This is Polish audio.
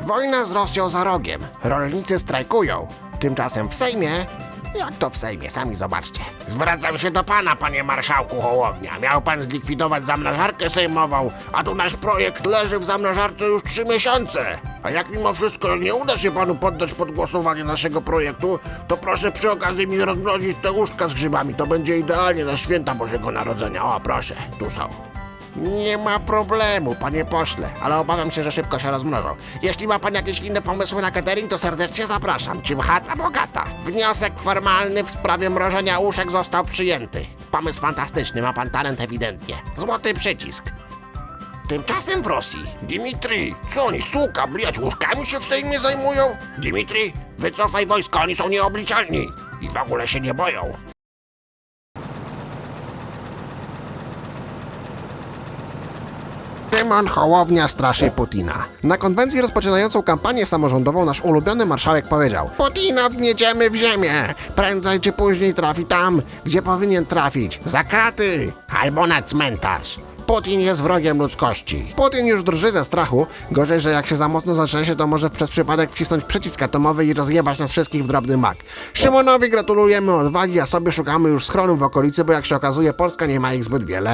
Wojna z Rosją za rogiem. Rolnicy strajkują. Tymczasem w Sejmie... Jak to w Sejmie? Sami zobaczcie. Zwracam się do pana, panie marszałku Hołownia. Miał pan zlikwidować zamrażarkę sejmową, a tu nasz projekt leży w zamrażarce już trzy miesiące. A jak mimo wszystko nie uda się panu poddać pod głosowanie naszego projektu, to proszę przy okazji mi rozmrozić te łóżka z grzybami. To będzie idealnie na święta Bożego Narodzenia. O, proszę, tu są. Nie ma problemu, panie pośle, ale obawiam się, że szybko się rozmnożą. Jeśli ma pan jakieś inne pomysły na catering, to serdecznie zapraszam. Czym chata bogata. Wniosek formalny w sprawie mrożenia łóżek został przyjęty. Pomysł fantastyczny, ma pan talent ewidentnie. Złoty przycisk. Tymczasem w Rosji. Dimitri, co oni, suka, bliać łóżkami się w Sejmie zajmują? Dimitri, wycofaj wojsko, oni są nieobliczalni. I w ogóle się nie boją. Szymon Hołownia straszy Putina. Na konwencji rozpoczynającą kampanię samorządową nasz ulubiony marszałek powiedział Putina wgnieciemy w ziemię. Prędzej czy później trafi tam, gdzie powinien trafić. Za kraty albo na cmentarz. Putin jest wrogiem ludzkości. Putin już drży ze strachu. Gorzej, że jak się za mocno zatrzęsie, to może przez przypadek wcisnąć przycisk atomowy i rozjebać nas wszystkich w drobny mak. Szymonowi gratulujemy odwagi, a sobie szukamy już schronów w okolicy, bo jak się okazuje, Polska nie ma ich zbyt wiele.